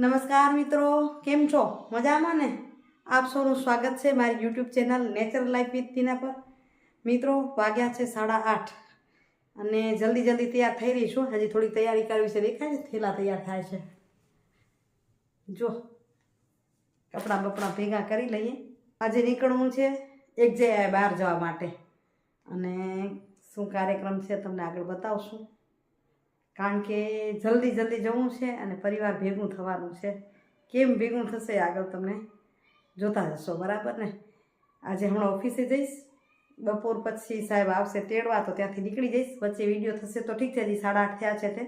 નમસ્કાર મિત્રો, કેમ છો? મજામાં ને? આપ સૌનું સ્વાગત છે મારી YouTube channel natural life with Tina પર. મિત્રો, વાગ્યા છે સાડા આઠ અને જલ્દી જલ્દી તૈયાર થઈ રહી છું. હજી થોડી તૈયારી કરવી છે, દેખાય છે? થેલા તૈયાર થાય છે. જો, કપડાં બપડા ભેગા કરી લઈએ. આજે નીકળવું છે એક જગ્યાએ બહાર જવા માટે. અને શું કાર્યક્રમ છે, તમને આગળ બતાવશું. કારણ કે જલ્દી જલ્દી જવું છે અને પરિવાર ભેગું થવાનું છે. કેમ ભેગું થશે આગળ તમને જોતા જશો, બરાબર ને? આજે હમણાં ઓફિસે જઈશ. બપોર પછી સાહેબ આવશે તેડવા, તો ત્યાંથી નીકળી જઈશ. વચ્ચે વીડિયો થશે તો ઠીક છે, હજી સાડા આઠ થયા છે તે.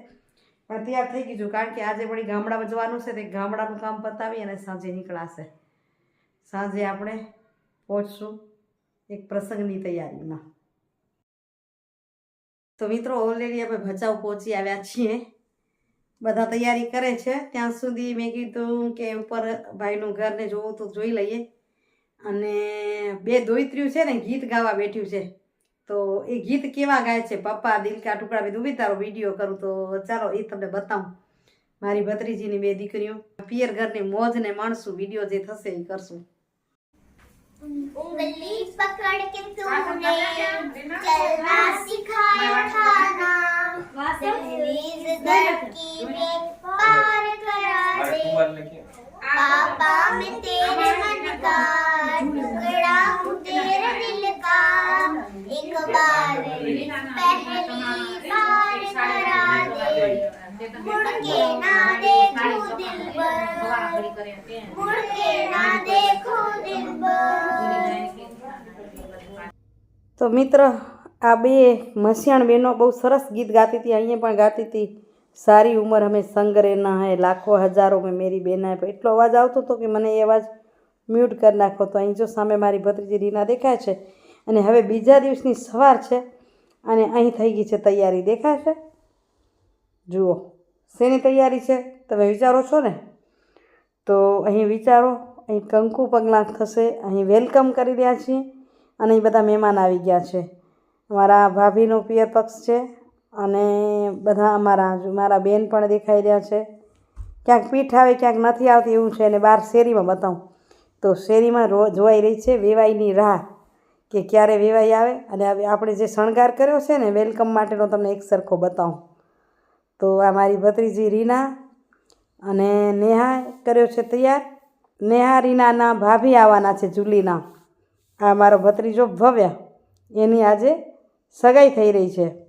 પણ તૈયાર થઈ ગયું કારણ કે આજે વળી ગામડામાં જવાનું છે, તે ગામડાનું કામ પતાવી અને સાંજે નીકળાશે. સાંજે આપણે પહોંચશું એક પ્રસંગની તૈયારીમાં. તો મિત્રો ઓલરેડી આપણે ભચાઉ પહોંચી આવ્યા છીએ. બધા તૈયારી કરે છે. ત્યાં સુધી મેં કીધું કે ઉપર ભાઈનું ઘરને જોવું તો જોઈ લઈએ. અને બે દોઈત્ર્યું છે ને ગીત ગાવા બેઠ્યું છે. તો એ ગીત કેવા ગાય છે? પપ્પા દિલકા ટુકડા બધું બી તારો વીડિયો કરું તો ચાલો એ તમને બતાવું. મારી ભત્રીજીની બે દીકરીઓ. પિયર ઘરની મોજ ને માણસું વીડિયો જે થશે એ કરશું. ઉંગલી પકડ કે તું ને ચલ पार करा दे पापा मैं तेरे मन का टुकड़ा हूँ तेरे दिल का एक बार पहली बार करा दे मुड़ के ना देखूं दिल पर मुड़ के ना देखूं दिल पर તો મિત્ર આ બે મસિયાણ બહેનો બહુ સરસ ગીત ગાતી હતી અહીંયા પણ ગાતી હતી સારી ઉંમર અમે સંગ રહેના હે, લાખો હજારો મેં મેરી બેના હે એટલો અવાજ આવતો હતો કે મને એ અવાજ મ્યુટ કરી નાખો. તો અહીં જો સામે મારી ભત્રીજી રીના દેખાય છે અને હવે બીજા દિવસની સવાર છે અને અહીં થઈ ગઈ છે તૈયારી. દેખાય છે? જુઓ, શેની તૈયારી છે? તમે વિચારો છો ને? તો અહીં વિચારો, અહીં કંકુ પગલાં થશે. અહીં વેલકમ કરી રહ્યા છીએ અને અહીં બધા મહેમાન આવી ગયા છે. મારા ભાભીનો પિયર પક્ષ છે. અને બધા અમારા મારા બેન પણ દેખાઈ રહ્યા છે. ક્યાંક પીઠ આવે, ક્યાંક નથી આવતી એવું છે અને બહાર શેરીમાં બતાવું. તો શેરીમાં રો, જોવાઈ રહી છે વેવાઈની રાહ કે ક્યારે વેવાઈ આવે અને આપણે જે શણગાર કર્યો છે ને, વેલકમ માટેનો તમને એક સરખો બતાવું. તો આ મારી ભત્રીજી રીના અને નેહા કર્યો છે તૈયાર. નેહા રીનાના ભાભી આવવાના છે જુલીના. આ મારો ભત્રીજો ભવ્ય. એની આજે સગાઈ થઈ રહી છે.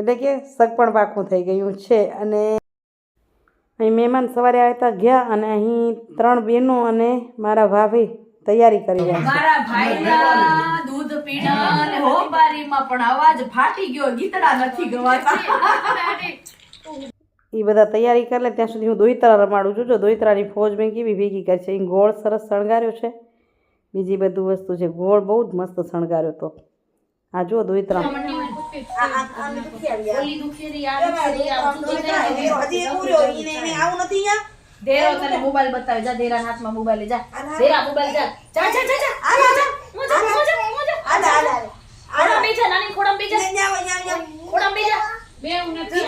એટલે કે સગપણ પાકું થઈ ગયું છે અને અહીં મહેમાન સવારે આવતા ગયા અને અહીં ત્રણ બહેનો અને મારા ભાભી તૈયારી કરી રહ્યા છે. મારા ભાઈના દૂધ પીણા અને હોબારીમાં પણ અવાજ ફાટી ગયો ગીતડા નથી ગવાતા. એ બધા તૈયારી કરી લે ત્યાં સુધી હું દોઈતરા રમાડું છું. જો દોઈતરાની ફોજ મેં કેવી ભેગી કરી છે? અહીં ગોળ સરસ શણગાર્યો છે. બીજી બધું વસ્તુ છે. ગોળ બહુ જ મસ્ત શણગાર્યો તો. આ જુઓ દોઈતરા ઓલી દુખેરી આ દુખેરી આ દુખેરી ધેરો તને મોબાઈલ બતાવે જા ધેરા હાથમાં મોબાઈલ જા. ધેરા મોબાઈલ જા. જા જા જા જા. જા જા હું જા હું જા હું જા ખોડામ બેજા નાની ખોડામ બેજા ખોડામ બેજા બે હું નથી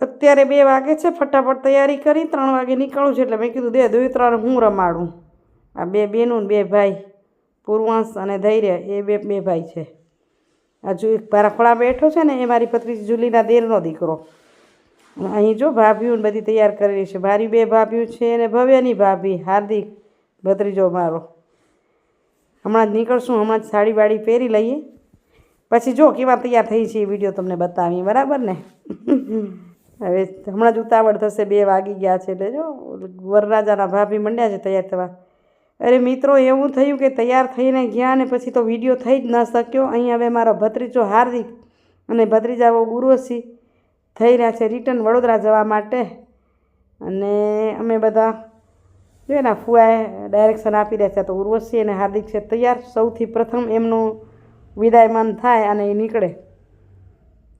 અત્યારે બે વાગે છે ફટાફટ તૈયારી કરી ત્રણ વાગે નીકળું છું એટલે મેં કીધું દે દોઈતરાને હું રમાડું. આ બે બેનું ને બે ભાઈ. પૂર્વાંશ અને ધૈર્ય એ બે બે ભાઈ છે. આ જો પારાખોળા બેઠો છે ને, એ મારી પત્રી જુલીના દેરનો દીકરો. અહીં જો ભાભીઓને બધી તૈયાર કરેલી છે. મારી બે ભાભીઓ છે અને ભવ્યની ભાભી, હાર્દિક, ભત્રીજો મારો. હમણાં જ નીકળશું, હમણાં જ સાડી વાડી પહેરી લઈએ. પછી જો કેવા તૈયાર થઈ છે એ વીડિયો તમને બતાવીએ, બરાબર ને? હવે હમણાં જ ઉતાવળ થશે, બે વાગી ગયા છે એટલે જો, વરરાજાના ભાભી મંડ્યા છે તૈયાર થવા. અરે મિત્રો, એવું થયું કે તૈયાર થઈને ગયા અને પછી તો વીડિયો થઈ જ ન શક્યો. અહીં હવે મારો ભત્રીજો હાર્દિક અને ભત્રીજાઓ ઉર્વશી થઈ રહ્યા છે રિટર્ન વડોદરા જવા માટે. અને અમે બધા જોઈએ ને ફુઆએ ડાયરેક્શન આપી રહ્યા છે તો ઉર્વશી અને હાર્દિક છે તૈયાર. સૌથી પ્રથમ એમનું વિદાયમાન થાય અને એ નીકળે.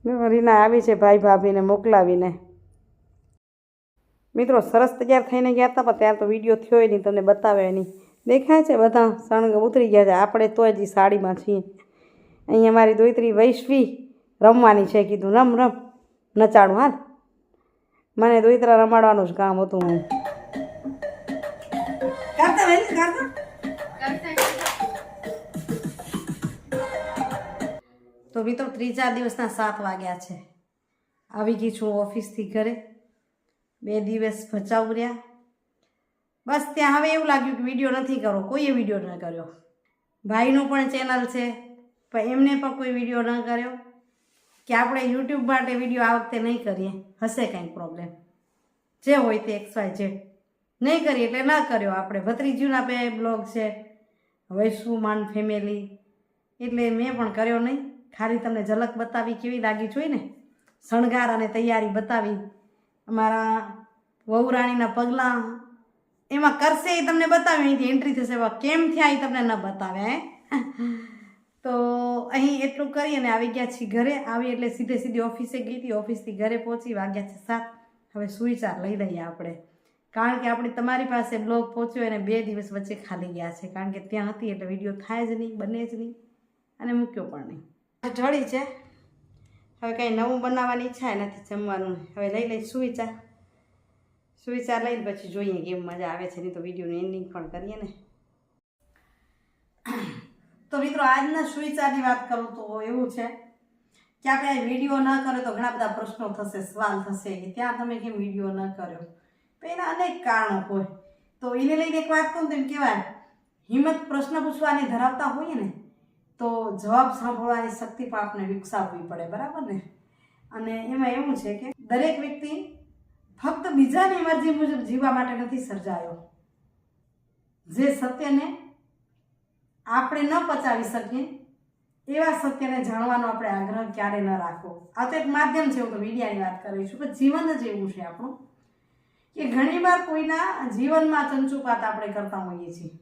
રીના આવી છે ભાઈ ભાભીને મોકલાવીને. મિત્રો, સરસ તૈયાર થઈને ગયા હતા, પણ ત્યાં તો વીડિયો થયો નહીં, તમને બતાવે નહીં. દેખાય છે બધા સણગ ઉતરી ગયા છે. આપણે તોય જ ઈ સાડીમાં છીએ. અહીંયા મારી દોઈત્રી વૈશ્વી રમવાની છે. કીધું રમ રમ નચાણું હાલ. મને દોઈતરા રમાડવાનું જ કામ હતું હું. તો મિત્રો ત્રીજા ચાર દિવસના સાત વાગ્યા છે. આવી ગઈ છું ઓફિસથી ઘરે. બે દિવસ ભચાઉ રહ્યા. બસ ત્યાં હવે એવું લાગ્યું કે વીડિયો નથી કરવો કોઈએ વીડિયો ન કર્યો. ભાઈનું પણ ચેનલ છે, પણ એમને પણ કોઈ વીડિયો ન કર્યો. કે આપણે યુટ્યુબ માટે વીડિયો આ વખતે નહીં કરીએ, હશે કંઈક પ્રોબ્લેમ જે હોય તે એક્સ વાય જેડ નહીં કરીએ એટલે ના કર્યો. આપણે ભત્રીજીના બે બ્લોગ છે વૈશુમાન ફેમિલી. એટલે મેં પણ કર્યો નહીં. ખાલી તમને ઝલક બતાવી કેવી લાગી જોઈ ને? શણગાર અને તૈયારી બતાવી. અમારા વહુરાણીના પગલાં એમાં કરશે એ તમને બતાવે અહીંથી એન્ટ્રી થશે. એવા કેમ થયા એ તમને ન બતાવે તો અહીં એટલું કરી અને આવી ગયા છીએ ઘરે. આવી એટલે સીધે સીધી ઓફિસે ગઈ હતી. ઓફિસથી ઘરે પહોંચી વાગ્યા છે સાત. હવે સુવિચાર લઈ લઈએ આપણે. કારણ કે આપણે તમારી પાસે બ્લોગ પહોંચ્યો અને બે દિવસ વચ્ચે ખાલી ગયા છે. કારણ કે ત્યાં હતી એટલે વીડિયો થાય જ નહીં, બને જ નહીં અને મૂક્યો પણ નહીં. ઢળી છે. હવે કંઈ નવું બનાવવાની ઈચ્છા નથી જમવાનું. હવે લઈ લઈ સુવિચાર. સુવિચાર લઈને પછી જોઈએ કેમ મજા આવે છે. નહીં તો વિડીયોનું એન્ડિંગ પણ કરીએ ને. તો મિત્રો, આજના સુવિચારની વાત કરું તો એવું છે કે આપણે વીડિયો ન કર્યો તો ઘણા બધા પ્રશ્નો થશે, સવાલ થશે કે ત્યાં તમે કેમ વીડિયો ન કર્યો? તો એના અનેક કારણો હોય. તો એને લઈને એક વાત કહું તો એમ કહેવાય, હિંમત પ્રશ્ન પૂછવાની ધરાવતા હોઈએ ને, તો જવાબ સાંભળવાની શક્તિ પણ આપણે વિકસાવવી પડે, બરાબર ને? અને એમાં એવું છે કે દરેક વ્યક્તિ ફક્ત બીજાની મરજી મુજબ જીવવા માટે નથી સર્જાયો. જે સત્યને આપણે ન પચાવી શકીએ, એવા સત્યને જાણવાનો આપણે આગ્રહ ક્યારે ન રાખવો. આ તો એક માધ્યમ છે, હું તો મીડિયાની વાત કરીશું પણ જીવન જ એવું છે આપણું, કે ઘણીવાર કોઈના જીવનમાં ચંચુપાત આપણે કરતા હોઈએ છીએ.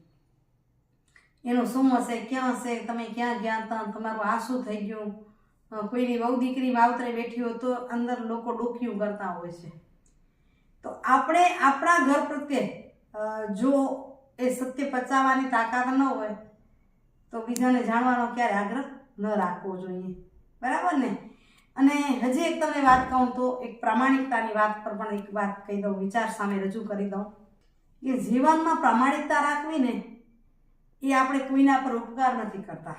એનું શું હશે, ક્યાં હશે, તમે ક્યાં ગયા હતા તમારું આંસુ થઈ ગયું. કોઈની વહુ દીકરી માવતરે બેઠી હોય તો અંદર લોકો ડોકિયું કરતા હોય છે. તો આપણે આપણા ઘર પ્રત્યે જો એ સત્ય પચાવવાની તાકાત ન હોય, તો બીજાને જાણવાનો ક્યારે આગ્રહ ન રાખવો જોઈએ. બરાબર ને? અને હજી એક તમને વાત કહું તો, એક પ્રામાણિકતાની વાત પર પણ એક વાત કહી દઉં, વિચાર સામે રજૂ કરી દઉં. કે જીવનમાં પ્રામાણિકતા રાખવી ને એ આપણે કોઈના પર ઉપકાર નથી કરતા.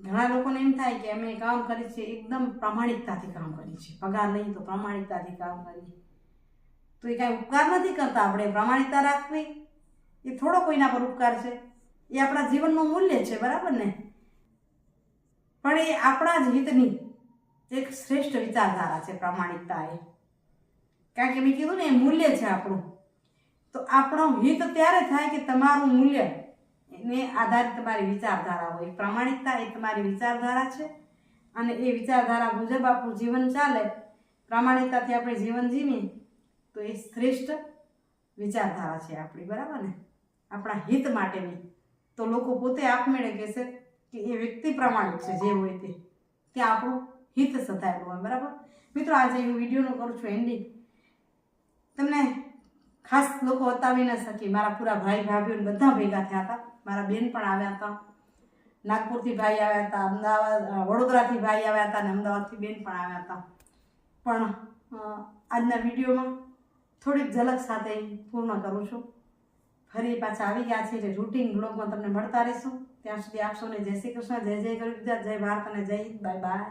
ઘણા લોકોને એમ થાય કે અમે કામ કરીએ છીએ, એકદમ પ્રામાણિકતાથી કામ કરીએ છીએ. પગાર નહીં તો પ્રામાણિકતાથી કામ કરીએ. તો એ કાંઈ ઉપકાર નથી કરતા. આપણે પ્રામાણિકતા રાખવી, એ થોડો કોઈના પર ઉપકાર છે. એ આપણા જીવનનું મૂલ્ય છે, બરાબર ને? પણ એ આપણા જ હિતની એક શ્રેષ્ઠ વિચારધારા છે પ્રામાણિકતા એ. કારણ કે મેં કીધું ને, એ મૂલ્ય છે આપણું. તો આપણો હિત ત્યારે થાય કે તમારું મૂલ્ય એને આધારિત તમારી વિચારધારા હોય. પ્રામાણિકતા એ તમારી વિચારધારા છે અને એ વિચારધારા મુજબ આપણું જીવન ચાલે. પ્રામાણિકતાથી આપણે જીવન જીવીએ. તો એ શ્રેષ્ઠ વિચારધારા છે આપણી, બરાબર ને? આપણા હિત માટેની. તો લોકો પોતે આપમેળે કહેશે કે એ વ્યક્તિ પ્રમાણિક છે, જે હોય તે. ત્યાં આપણું હિત સધાયેલું હોય, બરાબર? મિત્રો, આજે હું વિડીયોનું કરું છું એન્ડિંગ તમને ખાસ લોકો બતાવી ન શકી. મારા પૂરા ભાઈ, ભાભીઓ બધા ભેગા થયા હતા. મારા બેન પણ આવ્યા હતા. નાગપુરથી ભાઈ આવ્યા હતા, અમદાવાદ વડોદરાથી ભાઈ આવ્યા હતા અને અમદાવાદથી બેન પણ આવ્યા હતા. પણ આજના વિડીયોમાં થોડીક ઝલક સાથે પૂર્ણ કરું છું. ફરી પાછા આવી ગયા છે એટલે રૂટિન બ્લોગમાં તમને મળતા રહીશું. ત્યાં સુધી આપશો ને જય શ્રી કૃષ્ણ, જય જય ગરીબ, જય ભારત અને જય હિન્દ. Bye bye